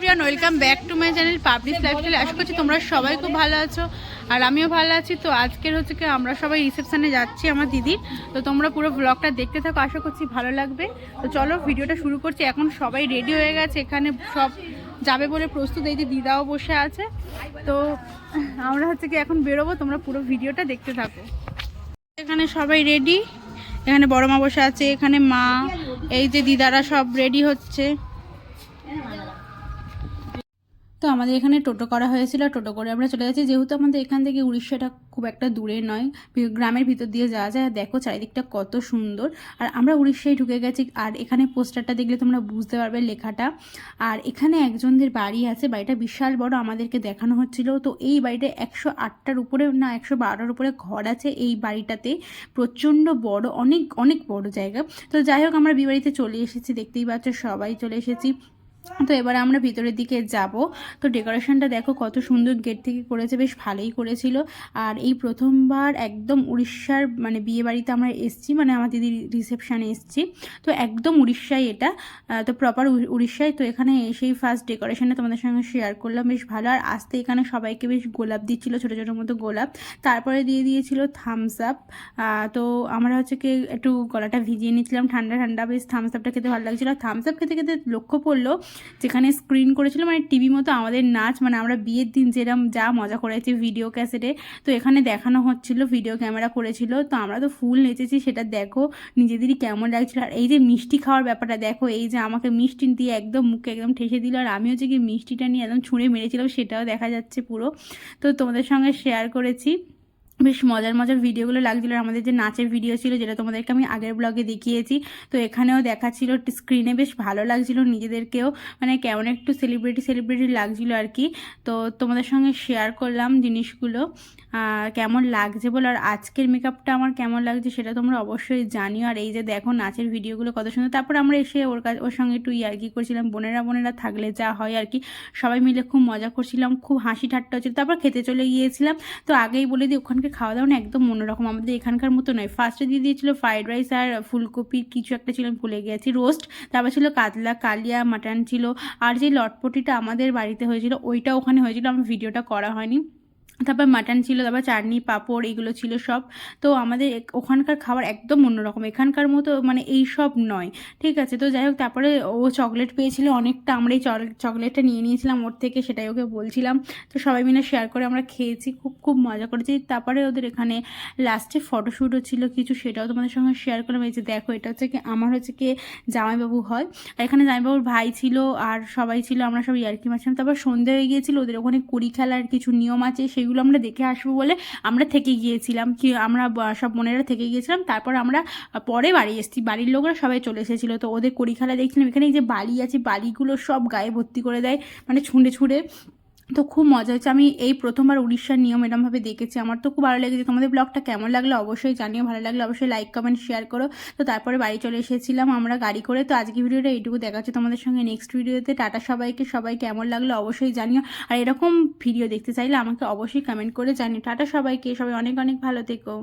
Everyone welcome back to my channel public lifestyle আশা করছি তোমরা সবাই খুব ভালো আছো, আর আমিও ভালো আছি। তো আজকের হচ্ছে কি, আমরা সবাই রিসেপশানে যাচ্ছি আমার দিদির। তো তোমরা পুরো ব্লগটা দেখতে থাকো, আশা করছি ভালো লাগবে। তো চলো ভিডিওটা শুরু করছি, এখন সবাই রেডি হয়ে গেছে, এখানে সব যাবে বলে প্রস্তুত, এই যে দিদাও বসে আছে। তো আমরা হচ্ছে কি, এখন বেরোবো, তোমরা পুরো ভিডিওটা দেখতে থাকো। এখানে সবাই রেডি এখানে বড় মা বসে আছে, এখানে মা, এই যে দিদারা সব রেডি হচ্ছে। তো আমাদের এখানে টোটো করা হয়েছিল। টোটো করে আমরা চলে যাচ্ছি। যেহেতু আমাদের এখান থেকে উড়িষ্যাটা খুব একটা দূরে নয় গ্রামের ভিতর দিয়ে যাওয়া যায়। দেখো চারিদিকটা কত সুন্দর। আর আমরা উড়িষ্যায় ঢুকে গেছি। আর এখানে পোস্টারটা দেখলে তোমরা বুঝতে পারবে লেখাটা। আর এখানে একজনদের বাড়ি আছে। বাড়িটা বিশাল বড়। আমাদেরকে দেখানো হচ্ছিল। তো এই বাড়িটা একশো আটটার উপরে না, একশো বারোটার উপরে ঘর আছে এই বাড়িটাতে। প্রচণ্ড বড়, অনেক অনেক বড় জায়গা। তো যাই হোক, আমরা বিবাড়িতে চলে এসেছি। দেখতেই পাচ্ছ, সবাই চলে এসেছি। তো এবার আমরা ভিতরের দিকে যাব। তো ডেকোরেশনটা দেখো কত সুন্দর গেট থেকে করেছে, বেশ ভালোই করেছিল। আর এই প্রথমবার একদম উড়িষ্যার মানে বিয়ে বাড়িতে আমরা এসছি মানে আমার দিদির রিসেপশানে এসছি। তো একদম উড়িষ্যায় এটা। তো প্রপার উড়িষ্যায়। তো এখানে এসেই ফার্স্ট ডেকোরেশনটা তোমাদের সঙ্গে শেয়ার করলাম, বেশ ভালো। আর আসতে এখানে সবাইকে বেশ গোলাপ দিচ্ছিল, ছোটো ছোটো মতো গোলাপ। তারপরে দিয়ে দিয়েছিল থামস আপ তো আমরা হচ্ছে কি একটু গলাটা ভিজিয়ে নিয়েছিলাম ঠান্ডা ঠান্ডা, বেশ থামস আপটা খেতে ভালো লাগছিল। আর থামস আপ খেতে খেতে লক্ষ্য পড়ল যেখানে স্ক্রিন করেছিল মানে টিভি মতো আমাদের নাচ মানে আমরা বিয়ের দিন যেরকম যা মজা করেছি ভিডিও ক্যাসেটে তো এখানে দেখানো হচ্ছিল ভিডিও ক্যামেরা করেছিল, তো আমরা তো ফুল নেচেছি, সেটা দেখো, নিজেদেরই কেমন লাগছিল, আর এই যে মিষ্টি খাওয়ার ব্যাপারটা দেখো, এই যে আমাকে মিষ্টি দিয়ে একদম মুখে একদম ঠেসে দিল, আর আমি হচ্ছে কি মিষ্টিটা নিয়ে একদম ছুঁড়ে মেরেছিলাম, সেটাও দেখা যাচ্ছে পুরো। তো তোমাদের সঙ্গে শেয়ার করেছি। বেশ মজার মজার ভিডিওগুলো লাগছিল। আমাদের যে নাচের ভিডিও ছিল, যেটা তোমাদেরকে আমি আগের ব্লগে দেখিয়েছি, তো এখানেও দেখাচ্ছিল স্ক্রিনে বেশ ভালো লাগছিল নিজেদেরকেও। মানে কেমন একটু সেলিব্রিটি সেলিব্রিটি লাগছিল আর কি। তো তোমাদের সঙ্গে শেয়ার করলাম জিনিসগুলো। কেমন লাগছে বলে? আর আজকের মেকআপটা আমার কেমন লাগছে সেটা তোমরা অবশ্যই জানিও। আর এই যে দেখো নাচের ভিডিওগুলো কত সুন্দর। তারপর আমরা এসে ওর কাছে ওর সঙ্গে একটু ইয়ার্কি করছিলাম। বোনেরা বোনেরা থাকলে যা হয় আর কি। সবাই মিলে খুব মজা করছিলাম, খুব হাসি ঠাট্টা হচ্ছিল। তারপর খেতে চলে গিয়েছিলাম। তো আগেই বলে দিই ওখানকার খাওয়া দাওয়া না একদম অন্যরকম। আমাদের এখানকার মতো নয়। ফার্স্টে দিয়ে দিয়েছিল ফ্রাইড রাইস আর ফুলকপির কিছু একটা ছিল, আমি ভুলে গেছি। রোস্ট তারপর ছিল কাতলা, কালিয়া মাটন ছিল। আর যে লটপটিটা আমাদের বাড়িতে হয়েছিল, ওইটা ওখানে হয়েছিল। আমার ভিডিওটা করা হয়নি। তারপর মাটন ছিল, তারপর চাটনি, পাঁপড় এগুলো ছিল সব। তো আমাদের ওখানকার খাবার একদম অন্যরকম। এখানকার মতো মানে এই সব নয়, ঠিক আছে? তো যাই হোক, তারপরে ও চকলেট পেয়েছিল অনেকটা। আমরা এই চকলেটটা নিয়ে নিয়েছিলাম ওর থেকে, সেটাই ওকে বলছিলাম। তো সবাই মিলে শেয়ার করে আমরা খেয়েছি, খুব খুব মজা করেছি। তারপরে ওদের এখানে লাস্টে ফটোশ্যুটও ছিল কিছু, সেটাও তোমাদের সঙ্গে শেয়ার করলাম। এই যে দেখো, এটা হচ্ছে কি, আমার হচ্ছে কি জামাইবাবু হয়। আর এখানে জামাইবাবুর ভাই ছিল আর সবাই ছিল, আমরা সব ইয়ার্কি মারছিলাম। তারপর সন্ধে হয়ে গিয়েছিল, ওদের ওখানে কুড়ি খেলার কিছু নিয়ম আছে সেগুলো আমরা দেখে আসব বলে আমরা থেকে গিয়েছিলাম। কি আমরা সব বোনেরা থেকে গিয়েছিলাম, তারপর আমরা পরে বাড়ি এসেছি। বাড়ির লোকরা সবাই চলে এসেছিল। তো ওদের কড়ি খেলা দেখছিলাম। এখানে যে বালি আছে, বালিগুলো সব গায়ে ভর্তি করে দেয় মানে ছুঁড়ে ছুঁড়ে। তো খুব মজা হচ্ছে আমি এই প্রথমবার উড়িষ্যার নিয়ম এরমভাবে দেখেছি। আমার তো খুব ভালো লেগেছে। তোমাদের ব্লগটা কেমন লাগল অবশ্যই জানিও। ভালো লাগল অবশ্যই লাইক, কমেন্ট, শেয়ার করো। তো তারপরে বাড়ি চলে এসেছিলাম আমরা গাড়ি করে। তো আজকে ভিডিওটা এইটুকু দেখাচ্ছে তোমাদের সঙ্গে নেক্সট ভিডিওতে। টাটা সবাইকে। সবাই কেমন লাগল অবশ্যই জানিও। আর এরকম ভিডিও দেখতে চাইলে আমাকে অবশ্যই কমেন্ট করে জানিও। টাটা সবাইকে। সবাই অনেক অনেক ভালো থেকো।